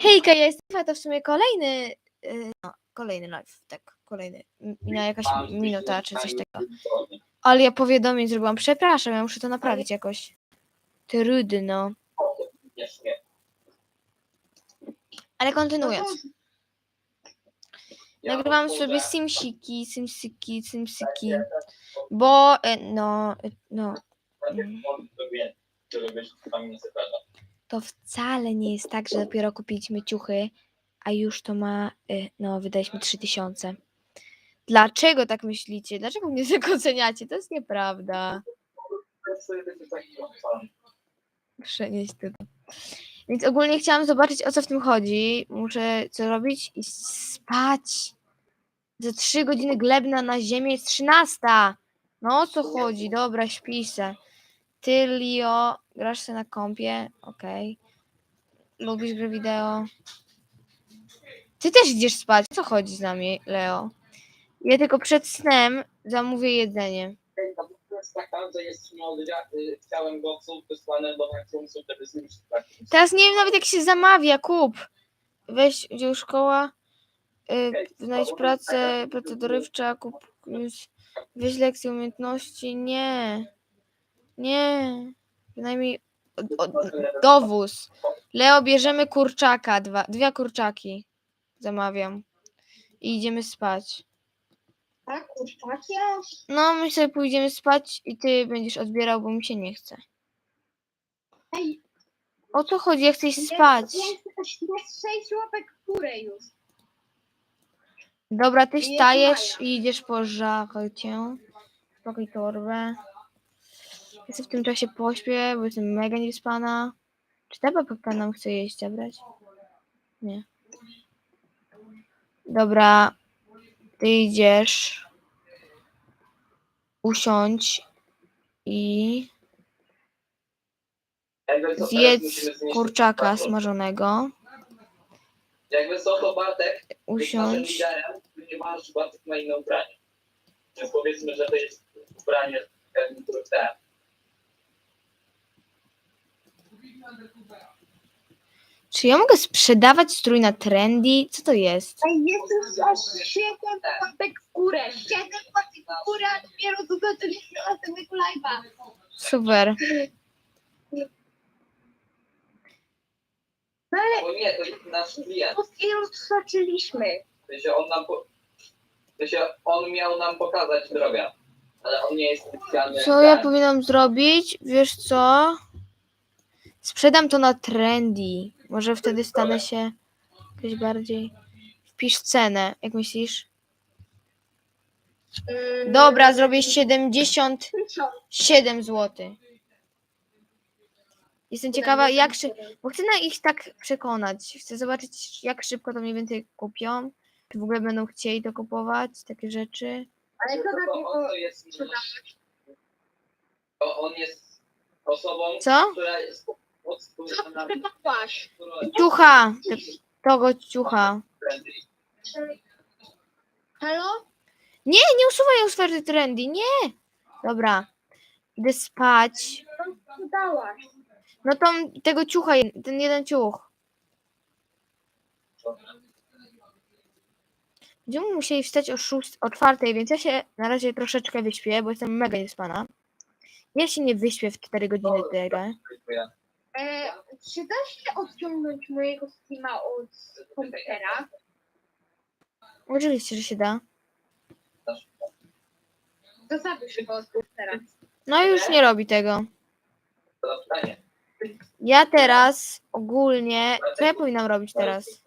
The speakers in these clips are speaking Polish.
Hejka, ja jestem to w sumie kolejny, y, no, kolejny live, tak, kolejny, minęła jakaś minuta czy coś takiego. Ale ja powiadomień zrobiłam, przepraszam, ja muszę to naprawić jakoś. Trudno. Ale kontynuując, nagrywam sobie simsiki, simsiki, simsiki, bo, y, no, y, no, mm, to wcale nie jest tak, że dopiero kupiliśmy ciuchy, a już to ma, y, no, wydaliśmy 3000. Dlaczego tak myślicie? Dlaczego mnie tak oceniacie? To jest nieprawda. Przenieść to. Więc ogólnie chciałam zobaczyć, o co w tym chodzi. Muszę co robić? I spać. Za trzy godziny glebna na ziemię jest 13. No o co chodzi? Dobra, śpij se. Grasz sobie na kompie? Okej. Lubisz gry wideo? Ty też idziesz spać. Co chodzi z nami, Leo? Ja tylko przed snem zamówię jedzenie. Teraz nie wiem nawet jak się zamawia, kup. Weź, gdzie już szkoła, y, znajdź pracę, pracę dorywcza, kup, weź lekcje umiejętności. Nie, nie, przynajmniej o, o, dowóz. Leo, bierzemy kurczaka, dwa, dwie kurczaki zamawiam i idziemy spać. Tak, kurczaki? No, my sobie pójdziemy spać i ty będziesz odbierał, bo mi się nie chce. Ej, O co chodzi? Ja chcę iść spać. Jest, jest, jest sześć łapek w górę już. Dobra, ty Nie stajesz mają. i idziesz po żakocie. Spokój torbę. Ja sobie w tym czasie pośpię, bo jestem mega niewyspana. Czy ta babka nam chce jeść zabrać? Nie. Dobra, ty idziesz. Usiądź i zjedz kurczaka smażonego. Jakby co, to Bartek, Usiądź. ponieważ Bartek ma inne ubranie. Więc powiedzmy, że to jest ubranie chcę. Czy ja mogę sprzedawać strój na trendy? Co to jest? Jest już aż siedem łapek w górę. Siedem łapek w górę, a dopiero zobaczyliśmy następnego live'a. Super. No ale Bo nie, to jest nasz klient. dopiero zobaczyliśmy. To się on nam po... to się on miał nam pokazać drogę. Ale on nie jest specjalny. Co ja powinnam zrobić? Wiesz co? Sprzedam to na trendy. Może wtedy stanę się jakoś bardziej. Wpisz cenę. Jak myślisz? Mm, Dobra, zrobię 77 tysiąc. zł. Jestem ciekawa, jak szy... Bo chcę na ich tak przekonać. Chcę zobaczyć, jak szybko to mniej więcej kupią. Czy w ogóle będą chcieli to kupować, takie rzeczy. Ale to takiego... To on jest osobą, Co? która jest Ciucha! Te- Tego ciucha. Halo? Nie, nie usuwaj oferty trendy, nie! Dobra. Idę spać. Dałaś? No to tego ciucha, ten jeden ciuch. Będziemy musieli wstać o, szóst, o czwartej, więc ja się na razie troszeczkę wyśpię, bo jestem mega niespana. Ja się nie wyśpię w 4 godziny tyle. E, czy da się odciągnąć mojego Steama od komputera? Oczywiście, że się da. Zostawisz go od komputera. No już nie robi tego. To. Ja teraz ogólnie. Co ja powinnam robić teraz?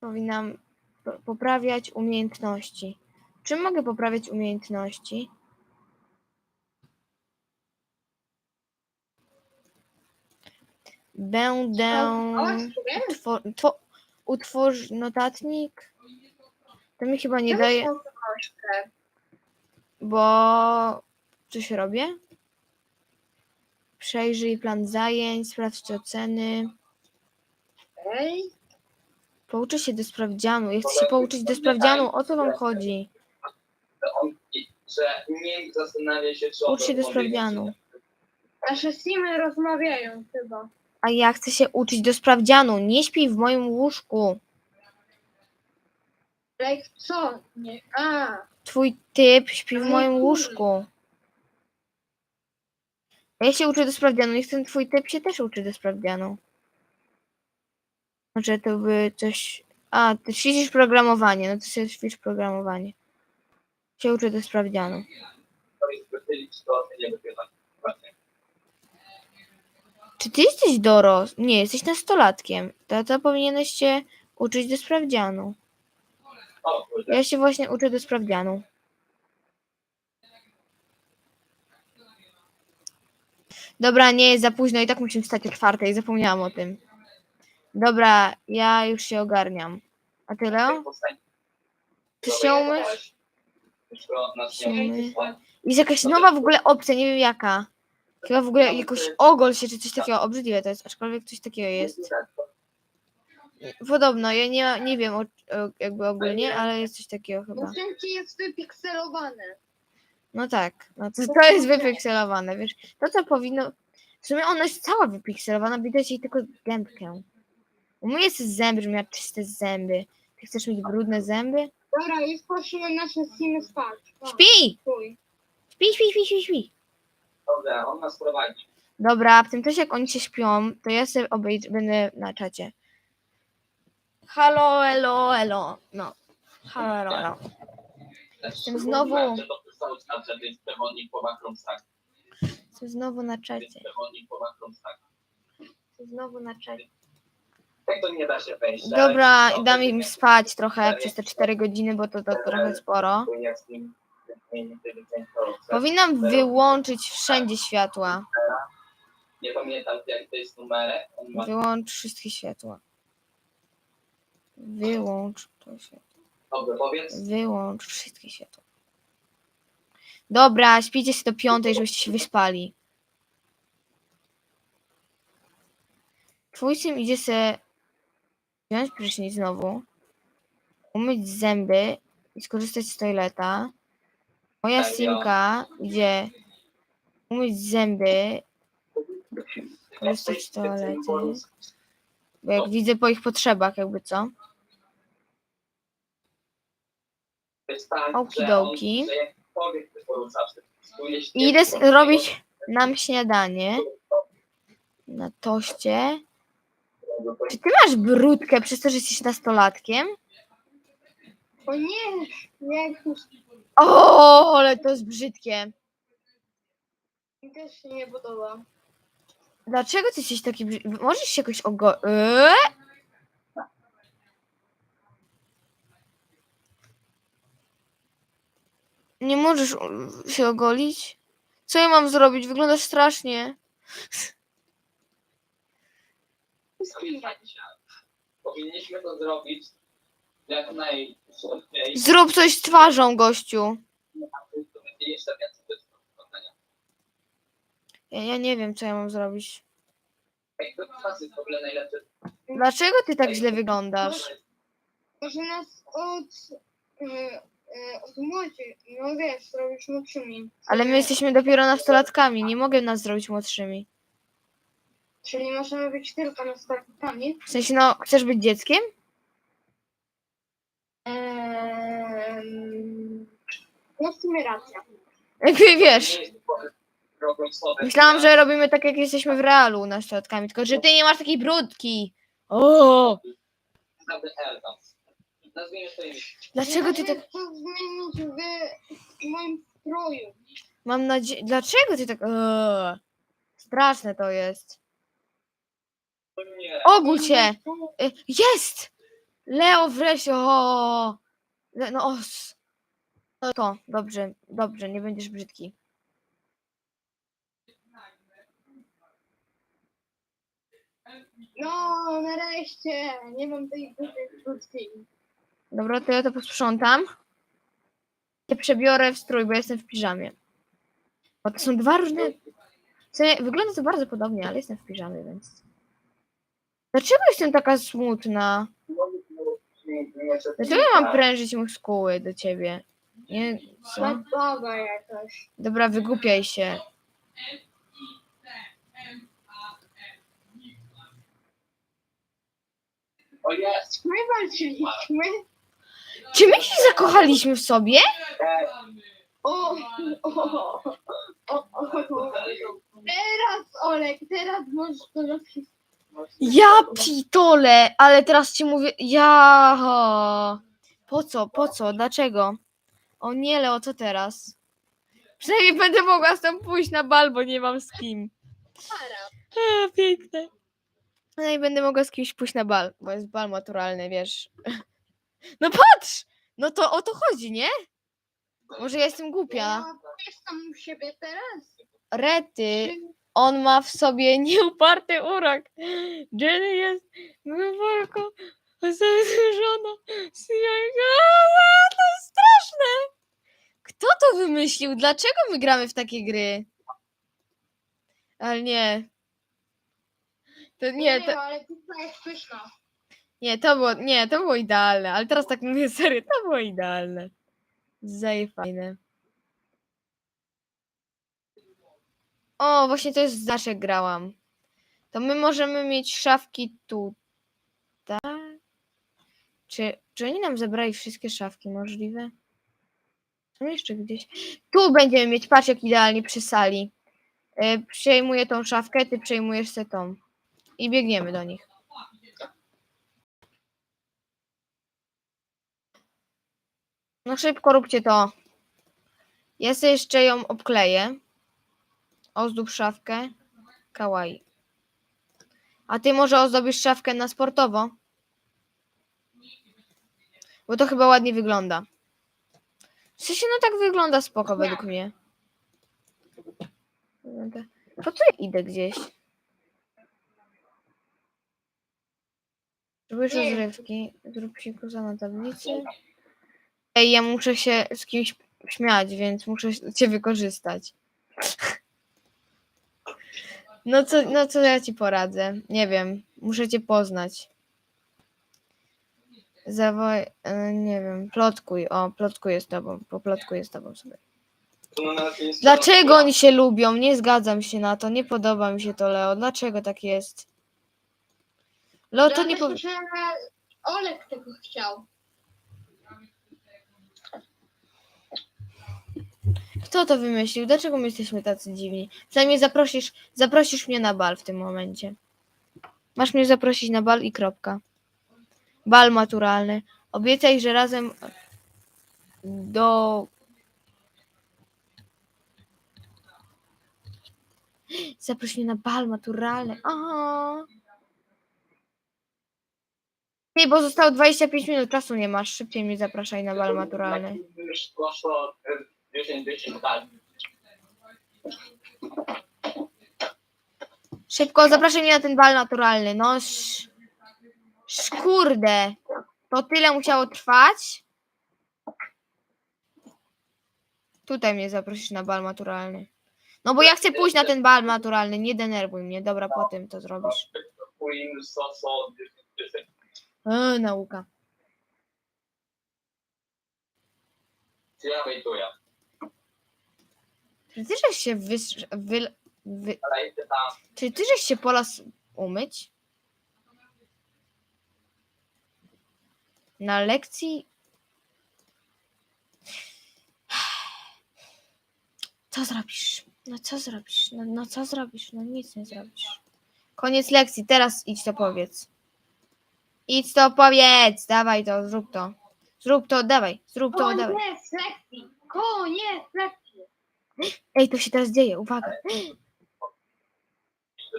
Powinnam po- poprawiać umiejętności. Czym mogę poprawiać umiejętności? Będę. O, sobie? Utwo- two- utwórz notatnik. To mi chyba nie Czemu daje, bo coś robię. Przejrzyj plan zajęć, sprawdź oceny. Ej, Pouczę się do sprawdzianu. Ja chcę się pouczyć do sprawdzianu. O co wam chodzi? To on, i- że nie zastanawia się, on Ucz się do sprawdzianu. nasze Steamy rozmawiają chyba. A ja chcę się uczyć do sprawdzianu. Nie śpij w moim łóżku. Ale co? Nie. A, Twój typ śpi w moim łóżku. Ja się uczę do sprawdzianu. Niech ten twój typ się też uczy do sprawdzianu. Może to by coś... A, ty ćwiczysz programowanie. No to sobie ćwicz programowanie. Się uczę do sprawdzianu. To jest wychylać. Właśnie. Czy ty jesteś doros? Nie, jesteś nastolatkiem. To, to powinieneś się uczyć do sprawdzianu. Ja się właśnie uczę do sprawdzianu. Dobra, nie jest za późno i tak musimy wstać o czwartej, zapomniałam o tym. Dobra, ja już się ogarniam. A ty, Leo? Ty się nas Się. Jest jakaś nowa w ogóle opcja, nie wiem jaka. Chyba w ogóle jakoś ogol się czy coś takiego, obrzydliwe to jest, aczkolwiek coś takiego jest. Podobno, ja nie, nie wiem o, o, jakby ogólnie, ale jest coś takiego chyba. bo wszędzie jest wypikselowane. No tak, no to, to jest wypikselowane, wiesz. To co powinno. W sumie ona jest cała wypikselowana, widać jej tylko gębkę. U mnie jest zęby, że miała czyste zęby. Ty chcesz mieć brudne zęby? Dobra, już poszły nasze simy spać. Śpi! Śpi, śpi, śpi, śpi, śpi. Dobra, on nas prowadzi. Dobra, w tym czasie jak oni się śpią, to ja sobie obejrzę, będę na czacie. Halo, elo, elo. No. Halo, elo, elo. Jestem znowu- po Bakrumstach. Jestem znowu na czacie. Jestem znowu na czacie. Tak to nie da się wejść. Dobra, i dam im spać trochę przez te 4 godziny, bo to, to trochę sporo. Powinnam wyłączyć wszędzie światła. Nie pamiętam jak to jest numerek. Wyłącz wszystkie światła. Wyłącz to światło. Dobrze, powiedz. Wyłącz wszystkie światła. Dobra, śpijcie się do piątej, żebyście się wyspali. Twój syn idzie se wziąć prysznic znowu, umyć zęby i skorzystać z toaleta. Moja Serio? synka idzie umyć zęby, korzystać z toalety. Bo jak widzę po ich potrzebach, jakby co. Okidoki. I idę robić nam śniadanie na toście. Czy ty masz brudkę przez to, że jesteś nastolatkiem? O nie, nie, O, ale to jest brzydkie. mi też się nie podoba. Dlaczego ty jesteś taki brzydki? Możesz się jakoś ogo... Eee? Nie możesz się ogolić? Co ja mam zrobić? Wyglądasz strasznie. Powinniśmy to zrobić jak najszybciej. Zrób coś z twarzą, gościu. To będzie jeszcze więcej do spotkania. Ja, ja nie wiem, co ja mam zrobić. Ej, to jest w ogóle najlepsze. Dlaczego ty tak źle wyglądasz? Może nas od, y, y, od młodzi, no wiesz, robisz młodszymi. Ale my jesteśmy dopiero nastolatkami, nie mogę nas zrobić młodszymi. Czyli możemy być tylko nastolatami. W sensie, no, chcesz być dzieckiem? Ehm, no w sumie racja. Jakby wiesz. Myślałam, że robimy tak, jak jesteśmy w realu nastolatkami, tylko że ty nie masz takiej brudki. O! To. Dlaczego ty tak. Chcę zmienić w, moim stroju. Mam nadzieję. Dlaczego ty tak. Eee. Straszne to jest. To. Ogól się! Y, Jest! Leo wreszcie! O! Le- No os. To, to, dobrze, dobrze, nie będziesz brzydki. No, nareszcie. Nie mam tej dużej krótkiej. Dobra, to ja to posprzątam. Ja przebiorę w strój, bo jestem w piżamie. Bo to są dwa różne. W sumie wygląda to bardzo podobnie, ale jestem w piżamie, więc. Dlaczego jestem taka smutna? Dlaczego ja mam prężyć muskuły do ciebie? Nie, co? Dobra, wygłupiaj się. O jest! My walczyliśmy. Czy my się zakochaliśmy w sobie? E, O, o, o, o, o. Teraz, Olek, teraz możesz to napisać. Ja pitole, ale teraz ci mówię, ja... Po co, po co, dlaczego? O nie, Leo, co teraz? Przynajmniej będę mogła z tą pójść na bal, bo nie mam z kim. Para. A, piękne. No i będę mogła z kimś pójść na bal, bo jest bal maturalny, wiesz. No patrz! No to o to chodzi, nie? Może ja jestem głupia. Tam u siebie teraz? Rety, on ma w sobie nieuparty urok. Jenny jest głęboko zauważona. To jest straszne. Kto to wymyślił? Dlaczego my gramy w takie gry? Ale nie. To nie, to, ale to jest pyszna. nie, to było, nie, to było idealne, ale teraz tak mówię serio, to było idealne. Zaje O, właśnie to jest zawsze grałam. To my możemy mieć szafki tutaj. Czy, czy oni nam zabrali wszystkie szafki możliwe? Są jeszcze gdzieś. Tu będziemy mieć, patrz jak idealnie przy sali. Yy, przejmuję tą szafkę, ty przejmujesz se tą. I biegniemy do nich. No szybko róbcie to. Ja sobie jeszcze ją obkleję. Ozdób szafkę. Kawaii. A ty może ozdobisz szafkę na sportowo? Bo to chyba ładnie wygląda. W sensie, no tak wygląda spoko według mnie. Po co ja idę gdzieś? Nie. rozrywki. Zrób się za na tablicy. Ej, ja muszę się z kimś śmiać, więc muszę cię wykorzystać. No co, no co ja ci poradzę? Nie wiem. Muszę cię poznać. Zawoj... e, Nie wiem. Plotkuj. O, plotkuję z tobą. Poplotkuję z tobą sobie. Dlaczego oni się lubią? Nie zgadzam się na to. Nie podoba mi się to, Leo. Dlaczego tak jest? Leo, to nie po... że Olek tego chciał. Kto to wymyślił? Dlaczego my jesteśmy tacy dziwni? Przynajmniej zaprosisz, zaprosisz mnie na bal w tym momencie. Masz mnie zaprosić na bal i kropka. Bal maturalny. Obiecaj, że razem do... Zaproś mnie na bal maturalny. Aha. Nie, bo zostało 25 minut czasu nie masz. Szybciej mnie zapraszaj na bal maturalny. Już poszło e, 10 10. Szybko, zapraszaj mnie na ten bal naturalny. No, sz... Szkurde. To tyle musiało trwać. Tutaj mnie zaprosisz na bal maturalny. No bo ja chcę pójść na ten bal maturalny. Nie denerwuj mnie. Dobra, potem to zrobisz. Queen, so, so, 10 10. Eee, nauka. Ja wejtuję. Czy ty żeś się wys... wy... wy... Ale idę tam. Czy ty żeś się polas umyć? Na lekcji? Co zrobisz? No co zrobisz? No, no co zrobisz? No nic nie zrobisz. Koniec lekcji, teraz idź to powiedz. Idź to powiedz! Dawaj to, zrób to. Zrób to, dawaj, zrób to, dawaj. Koniec lekcji! Koniec lekcji! Ej, to się teraz dzieje, uwaga.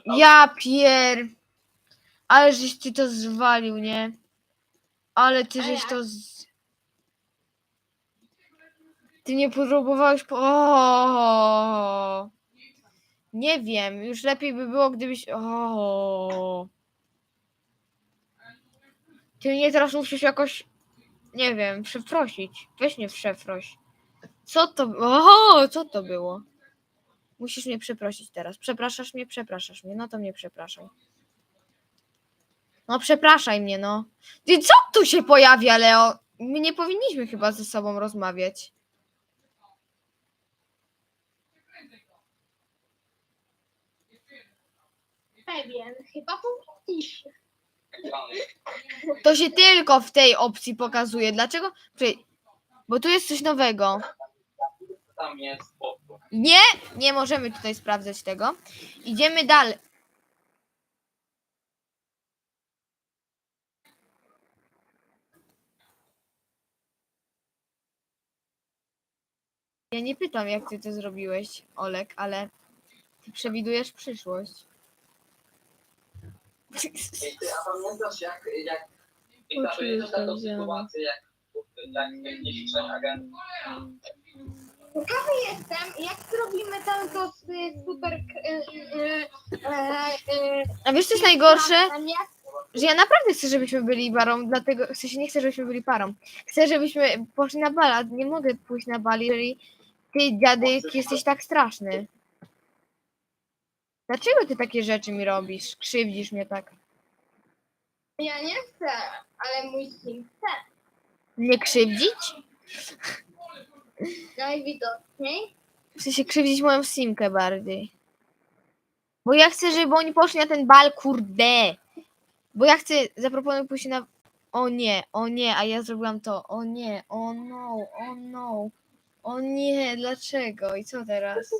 Ja pier... Ale żeś ty to zwalił, nie? Ale ty żeś to z... Ty nie próbowałeś po... Nie wiem, już lepiej by było, gdybyś... O! Ty mnie teraz musisz jakoś... Nie wiem, przeprosić. Weź mnie przeproś. Co to... O, co to było? Musisz mnie przeprosić teraz. Przepraszasz mnie? Przepraszasz mnie. No to mnie przepraszaj. No przepraszaj mnie, no. Ty co tu się pojawia, Leo? My nie powinniśmy chyba ze sobą rozmawiać. Pewien, chyba powinniś. To się tylko w tej opcji pokazuje. Dlaczego? Czekaj, Bo tu jest coś nowego. Tam jest spoko. Nie, nie możemy tutaj sprawdzać tego. Idziemy dalej. Ja nie pytam, jak ty to zrobiłeś, Olek, ale ty przewidujesz przyszłość. Ej, ty, a pamiętasz jak, jak i pamiętasz taką Oczywiście, sytuację, jak, jakiś trzech agentów Ciekawy jestem, jak zrobimy tam to z y, super... y, y, y, y, A wiesz, co jest najgorsze? tam jak Że ja naprawdę chcę, żebyśmy byli parą, dlatego w sensie nie chcę, żebyśmy byli parą. Chcę, żebyśmy poszli na bal, a nie mogę pójść na bal, jeżeli ty, dziadyk, jesteś tak straszny. Dlaczego ty takie rzeczy mi robisz? Krzywdzisz mnie tak. Ja nie chcę, ale mój syn chce. Nie krzywdzić? Najwidoczniej. W sensie krzywdzić moją simkę bardziej. Bo ja chcę, żeby oni poszli na ten bal, kurde. Bo ja chcę, zaproponuję pójść na... O nie, o nie, a ja zrobiłam to. O nie, o no, o no. O nie, dlaczego? I co teraz?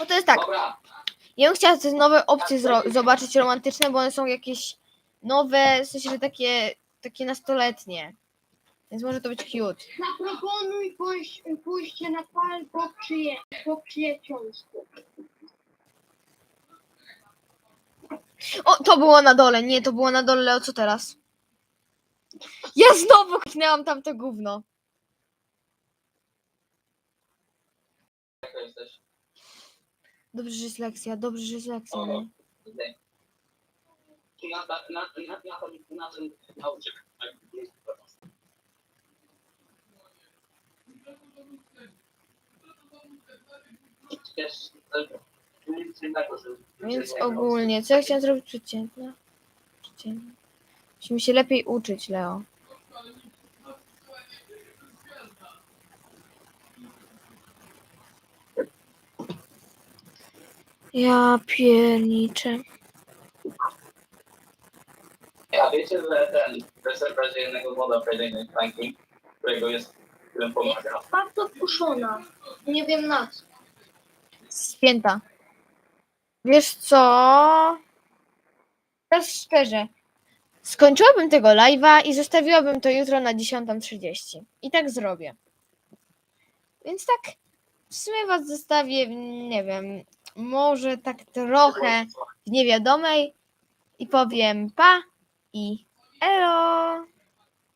No to jest tak, ja bym chciała te nowe opcje zobaczyć romantyczne, bo one są jakieś nowe, w sensie, że takie, takie nastoletnie. Więc może to być cute. Zaproponuj pójść, pójście na pal po, przyje, po przyjacielsku. O, to było na dole, nie, to było na dole, Leo, co teraz? Ja znowu kliknęłam tam to gówno. jak to jesteś? Dobrze, że jest lekcja, dobrze, że jest lekcja, nie? Na, na, na, na, na, na że- Więc ogólnie, co ja chciałam zrobić przeciętne? Przeciętne. Musimy się lepiej uczyć, Leo. Ja pierniczę. Wiecie, że ten reser jednego woda Friday Franklin, którego jest, którym pomaga. Bardzo puszona. Nie wiem na co. Spięta. Wiesz co? Teraz szczerze. Skończyłabym tego live'a i zostawiłabym to jutro na 10.30. I tak zrobię. Więc tak w sumie was zostawię, nie wiem, może tak trochę w niewiadomej i powiem pa i elo.